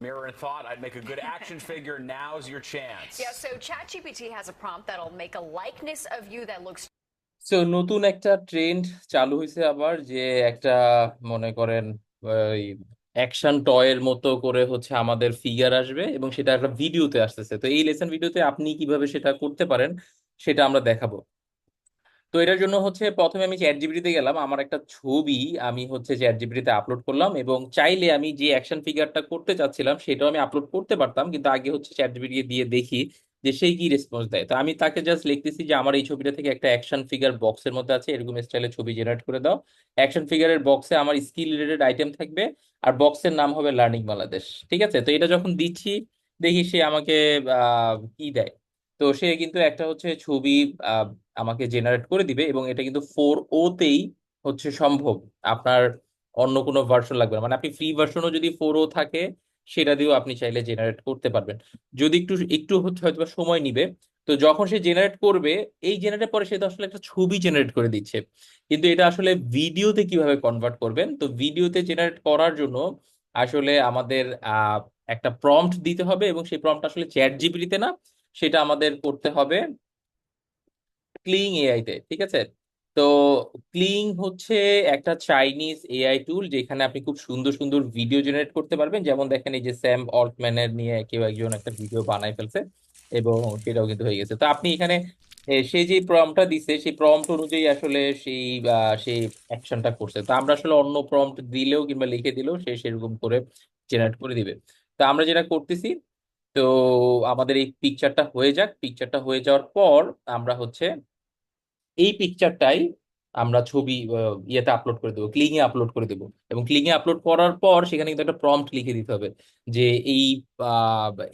Mirror and thought, I'd make a good action figure. Now's your chance. Yeah, so ChatGPT has a prompt that'll make a likeness of you that looks so নতুন একটা trend চালু হয়েছে আবার যে একটা মনে করেন ওই অ্যাকশন টয়ের মতো করে হচ্ছে আমাদের ফিগার আসবে এবং সেটা একটা ভিডিওতে আসতেছে তো এই লেসন ভিডিওতে আপনি কীভাবে সেটা করতে পারেন সেটা আমরা দেখাবো তো এটার জন্য হচ্ছে প্রথমে আমি চ্যাট জিপিটিতে গেলাম, আমার একটা ছবি আমি হচ্ছে চ্যাট জিপিটিতে আপলোড করলাম এবং চাইলে আমি যে অ্যাকশন ফিগারটা করতে চাচ্ছিলাম সেটাও আমি আপলোড করতে পারতাম, কিন্তু আগে হচ্ছে চ্যাট জিপিটি দিয়ে দেখি যে সেই কি রেসপন্স দেয়। তো আমি তাকে জাস্ট লিখতেছি যে আমার এই ছবিটা থেকে একটা অ্যাকশন ফিগার বক্সের মধ্যে আছে, এরকম স্টাইলে ছবি জেনারেট করে দাও। অ্যাকশন ফিগারের বক্সে আমার স্কিল রিলেটেড আইটেম থাকবে, আর বক্সের নাম হবে লার্নিং বাংলাদেশ ঠিক আছে? তো এটা যখন দিচ্ছি, দেখি সে আমাকে কি দেয়। তো সে কিন্তু একটা হচ্ছে ছবি আমাকে জেনারেট করে দিবে এবং এটা কিন্তু ফোর ওতেই হচ্ছে সম্ভব। আপনার অন্য কোনো ভার্সন লাগবে না। মানে আপনি ফ্রি ভার্সনও যদি ফোর ও থাকে, সেটা দিয়েও আপনি চাইলে জেনারেট করতে পারবেন। যদি একটু একটু হচ্ছে হয়তো সময় নিবে, তো যখন সে জেনারেট করবে, এই জেনারেট পরে সে তো আসলে একটা ছবি জেনারেট করে দিচ্ছে। কিন্তু এটা আসলে ভিডিওতে কীভাবে কনভার্ট করবেন? তো ভিডিওতে জেনারেট করার জন্য আসলে আমাদের একটা প্রম্পট দিতে হবে এবং সেই প্রম্পট আসলে চ্যাট জিপিটিতে না, সেটা আমাদের করতে হবে। ক্লিং এআই তে, ঠিক আছে? তো ক্লিং হচ্ছে একটা চাইনিজ এআই টুল যেখানে আপনি খুব সুন্দর সুন্দর ভিডিও জেনারেট করতে পারবেন। যেমন দেখেন এই যে স্যাম অল্টম্যানের নিয়ে কেউ একজন একটা ভিডিও বানাই ফেলছে এবং সেটাও কিন্তু হয়ে গেছে। তো আপনি এখানে সে যে প্রম্পটটা দিছে, সেই প্রম্পট অনুযায়ী আসলে সেই সেই অ্যাকশনটা করছে। তো আমরা আসলে অন্য প্রম্পট দিলেও কিংবা লিখে দিলেও সে সেরকম করে জেনারেট করে দিবে। তো আমরা যেটা করতেছি, তো আমাদের এই পিকচারটা হয়ে যাক। পিকচারটা হয়ে যাওয়ার পর আমরা হচ্ছে এই পিকচারটাই আমরা ছবি ইয়েতে আপলোড করে দেবো ক্লিং এ আপলোড করে দেবো। এবং ক্লিং এ আপলোড করার পর সেখানে কিন্তু একটা প্রম্পট লিখে দিতে হবে যে এই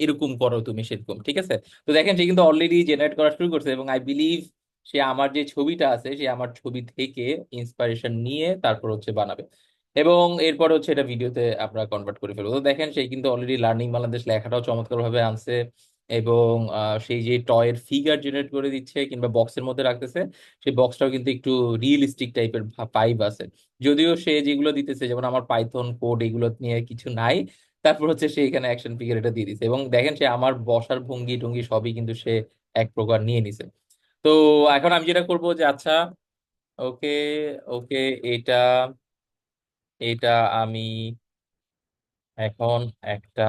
এরকম করো তুমি সেরকম, ঠিক আছে? তো দেখেন সে কিন্তু অলরেডি জেনারেট করা শুরু করছে এবং আই বিলিভ সে আমার যে ছবিটা আছে, সে আমার ছবি থেকে ইন্সপিরেশন নিয়ে তারপর হচ্ছে বানাবে। এবং এরপর হচ্ছে এটা ভিডিওতে আমরা কনভার্ট করে ফেলব। তো দেখেন সেই কিন্তু অলরেডি লার্নিং বাংলাদেশ লেখাটাও চমৎকার ভাবে আনছে। এবং সেই যে টয়ের ফিগার জেনারেট করে দিচ্ছে কিংবা বক্সের মধ্যে রাখতেছে, সেই বক্সটাও কিন্তু একটু রিয়েলিস্টিক টাইপের পাইপ আছে। যদিও সে যেগুলো দিতেছে, যেমন আমার পাইথন কোড এগুলো নিয়ে কিছু নাই, তারপর হচ্ছে সে এখানে অ্যাকশন ফিগার এটা দিয়ে দিচ্ছে এবং দেখেন সে আমার বসার ভঙ্গি টঙ্গি সবই কিন্তু সে এক প্রকার নিয়ে নিছে। তো এখন আমি যেটা করব যে আচ্ছা ওকে ওকে, এটা এটা আমি এখন একটা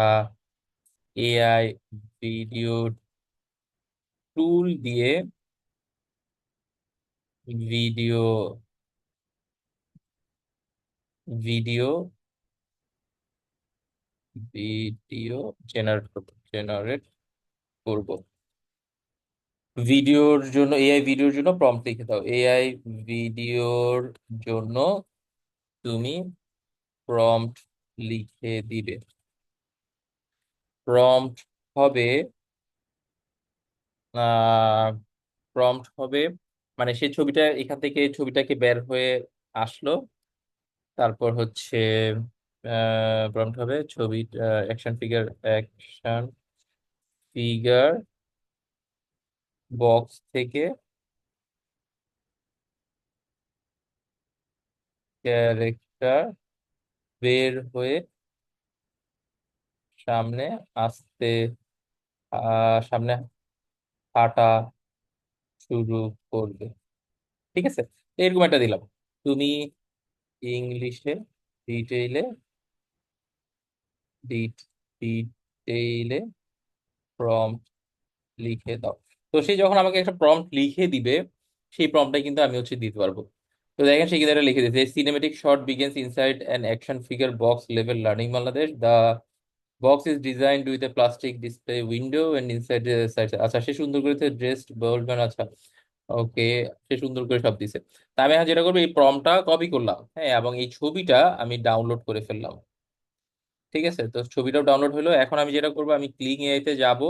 এআই ভিডিও টুল দিয়ে video video video generate generate করব। ভিডিওর জন্য এআই ভিডিওর জন্য প্রম্পট লিখে দাও। এআই ভিডিওর জন্য তুমি প্রম্পট লিখে দিবে। প্রম্পট হবে প্রম্পট হবে মানে সেই ছবিটা, এখান থেকে ছবিটাকে বের হয়ে আসলো। তারপর হচ্ছে প্রম্পট হবে ছবি action figure action figure box থেকে ক্যারেক্টার বের হয়ে সামনে আসতে সামনে হাঁটা শুরু করবে। ঠিক আছে? এরকম একটা দিলাম। তুমি ইংলিশে ডিটেইলে ডিটেইলে প্রম্পট লিখে দাও। তো সে যখন আমাকে একটা প্রম্পট লিখে দিবে, সেই প্রম্পটটাই কিন্তু আমি হচ্ছে দিতে পারব। তো দেখেন, সে কিন্তু এটা লিখে দিয়েছে cinematic short begins inside an action figure box level learning Bangladesh the box is designed with a plastic display window and inside আচ্ছা সে সুন্দর করে ড্রেসড বলবেন আচ্ছা ওকে সে সুন্দর করে সব দিছে। তা আমি যেটা করব, এই প্রম্পটটা কপি করলাম হ্যাঁ এবং এই ছবিটা আমি ডাউনলোড করে ফেললাম। ঠিক আছে? তো ছবিটাও ডাউনলোড হলো। এখন আমি যেটা করব, আমি ক্লিং এআই তে যাব।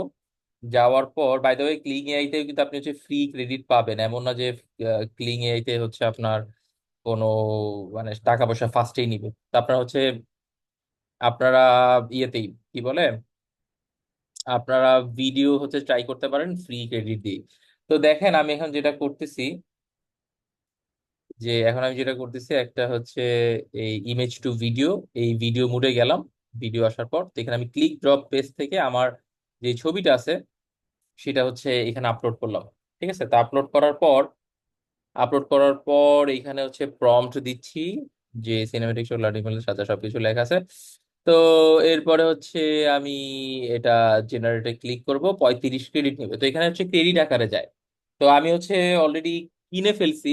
যাওয়ার পর by the way Kling AI তে কিন্তু আপনি হচ্ছে ফ্রি ক্রেডিট পাবেন। এমন না যে ক্লিং এআই তে হচ্ছে আপনার কোনো মানে টাকা পয়সা ফার্স্টেই নিবে। তো আপনার হচ্ছে আপনারা ইয়েতেই, কি বলে? আপনারা ভিডিও হচ্ছে ট্রাই করতে পারেন ফ্রি ক্রেডিট দিয়ে। তো দেখেন, আমি এখন যেটা করতেছি, যে এখন আমি যেটা করতেছি, একটা হচ্ছে এই ইমেজ টু ভিডিও এই ভিডিও মুডে গেলাম ভিডিও আসার পর। তো এখানে আমি ক্লিক ড্রপ পেজ থেকে আমার যে ছবিটা আছে, সেটা হচ্ছে এখানে আপলোড করলাম, ঠিক আছে? তো আপলোড করার পর আপলোড করার পর এখানে হচ্ছে প্রম্পট দিচ্ছি, যে সিনেমেটিক শো লার্নিং সাথে সবকিছু লেখা আছে। তো এরপরে হচ্ছে আমি এটা জেনারেটে ক্লিক করব, পঁয়ত্রিশ ক্রেডিট নেবে। তো এখানে হচ্ছে ক্রেডিট আকারে যায়। তো আমি হচ্ছে অলরেডি কিনে ফেলছি,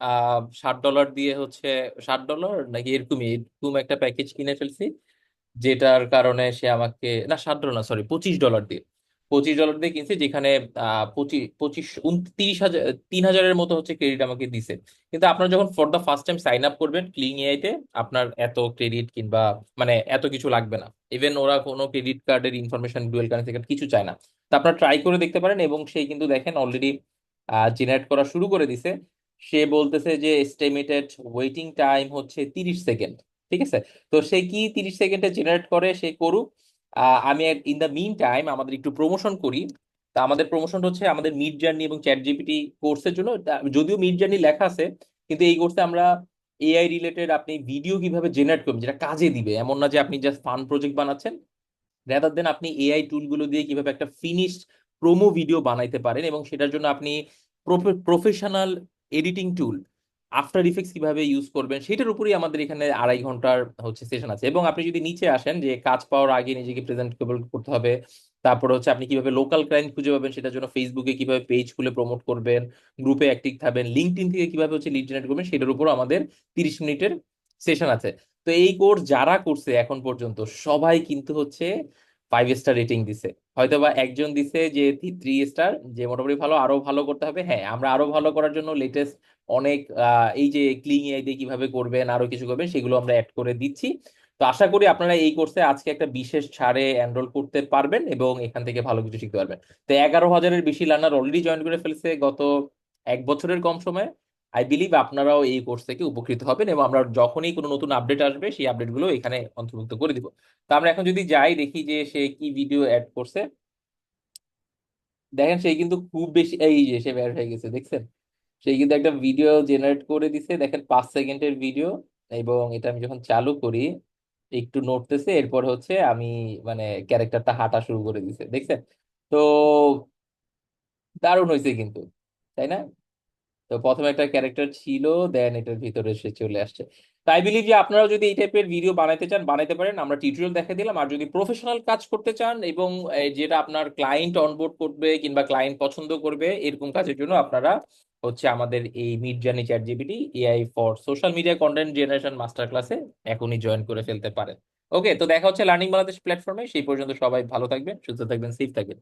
আহ, ষাট ডলার দিয়ে হচ্ছে, ষাট ডলার নাকি এরকমই, এরকম একটা প্যাকেজ কিনে ফেলছি, যেটার কারণে সে আমাকে, না, ষাট ডলার সরি পঁচিশ ডলার দিয়ে। পঁচিশ ডলার দিয়ে কিনছি, যেখানে পঁচিশ পঁচিশ, উনত্রিশ হাজার, তিন হাজারের মতো হচ্ছে ক্রেডিট আমাকে দিছে। কিন্তু আপনার যখন for the first time sign up করবেন ক্লিং এআইতে আপনার এত ক্রেডিট কিংবা মানে এত কিছু লাগবে না। ইভেন ওরা কোনো ক্রেডিট কার্ডের ইনফরমেশন ডুয়েল কারেন্সি কার্ড কিছু চায় না। তো আপনারা ট্রাই করে দেখতে পারেন এবং সে কিন্তু দেখেন অলরেডি জেনারেট করা শুরু করে দিছে। সে বলতেছে যে এস্টিমেটেড ওয়েটিং টাইম হচ্ছে তিরিশ সেকেন্ড, ঠিক আছে? তো সে কি তিরিশ সেকেন্ডে জেনারেট করে, সে করুক। আমি ইন দ্য মিন টাইম আমাদের একটু প্রমোশন করি। তা আমাদের প্রমোশন হচ্ছে আমাদের মিড জার্নি এবং চ্যাট জিপিটি কোর্সের জন্য। যদিও মিড জার্নি লেখা আছে, কিন্তু এই কোর্সে আমরা এআই রিলেটেড আপনি ভিডিও কীভাবে জেনারেট করবেন, যেটা কাজে দিবে। এমন না যে আপনি জাস্ট ফান প্রজেক্ট বানাচ্ছেন। রেদার দেন আপনি এআই টুলগুলো দিয়ে কীভাবে একটা ফিনিশড প্রোমো ভিডিও বানাইতে পারেন এবং সেটার জন্য আপনি professional editing tool After Effects কীভাবে ইউজ করবেন, সেটার উপরেই আমাদের এখানে আড়াই ঘণ্টার হচ্ছে সেশন আছে। এবং আপনি যদি নিচে আসেন যে কাজ পাওয়ার আগে নিজেকে প্রেজেন্টেবল করতে হবে, তারপর হচ্ছে আপনি কীভাবে লোকাল ক্লায়েন্ট খুঁজে পাবেন, সেটার জন্য ফেসবুকে কীভাবে পেজ খুলে প্রমোট করবেন গ্রুপে অ্যাক্টিভ থাকবেন লিঙ্কডইন থেকে কীভাবে হচ্ছে লিড জেনারেট করবেন, সেটার উপর আমাদের তিরিশ মিনিটের সেশন আছে। তো এই কোর্স যারা করছে এখন পর্যন্ত, সবাই কিন্তু হচ্ছে ফাইভ স্টার রেটিং দিছে। হয়তো বা একজন দিছে যে থ্রি স্টার যে মোটামুটি ভালো, আরও ভালো করতে হবে। হ্যাঁ আমরা আরও ভালো করার জন্য লেটেস্ট অনেক এই যে ক্লিং এআই দিয়ে কীভাবে করবেন, আরও কিছু করবেন, সেগুলো আমরা অ্যাড করে দিচ্ছি। তো আশা করি আপনারা এই কোর্সে আজকে একটা বিশেষ ছাড়ে এনরোল করতে পারবেন এবং এখান থেকে ভালো কিছু শিখতে পারবেন। তো এগারো হাজারের বেশি লার্নার অলরেডি জয়েন করে ফেলছে গত এক বছরের কম সময়ে। আই বিলিভ আপনারাও এই কোর্স থেকে উপকৃত হবেন এবং আমরা যখনই কোনো নতুন আপডেট আসবে, সেই আপডেটগুলো এখানে অন্তর্ভুক্ত করে দিব। তো আমরা এখন যদি যাই, দেখি যে সে কি ভিডিও অ্যাড করছে। দেখেন, সে কিন্তু খুব বেশি, এই যে সে বের হয়ে গেছে, দেখছেন? সে কিন্তু একটা ভিডিও জেনারেট করে দিছে। দেখেন, পাঁচ সেকেন্ডের ভিডিও এবং এটা আমি যখন চালু করি, একটু নড়তেছে, এরপর হচ্ছে আমি মানে ক্যারেক্টারটা হাঁটা শুরু করে দিছে, দেখছেন? তো দারুণ হয়েছে কিন্তু, তাই না? তো প্রথমে একটা ক্যারেক্টার ছিল দেন এটার ভিতরে সে চলে আসছে। তাই বিলিভ যে আপনারাও যদি এই টাইপের ভিডিও বানাইতে চান, বানাইতে পারেন। আমরা টিউটোরিয়াল দেখে দিলাম। আর যদি প্রফেশনাল কাজ করতে চান এবং যেটা আপনার ক্লায়েন্ট অনবোর্ড করবে কিংবা ক্লায়েন্ট পছন্দ করবে, এরকম কাজের জন্য আপনারা হচ্ছে আমাদের এই Midjourney ChatGPT AI for social media content generation master ক্লাসে এখনই জয়েন করে ফেলতে পারেন। ওকে তো দেখা হচ্ছে লার্নিং বাংলাদেশ প্ল্যাটফর্মে সেই পর্যন্ত সবাই ভালো থাকবেন, সুস্থ থাকবেন সেফ থাকবেন।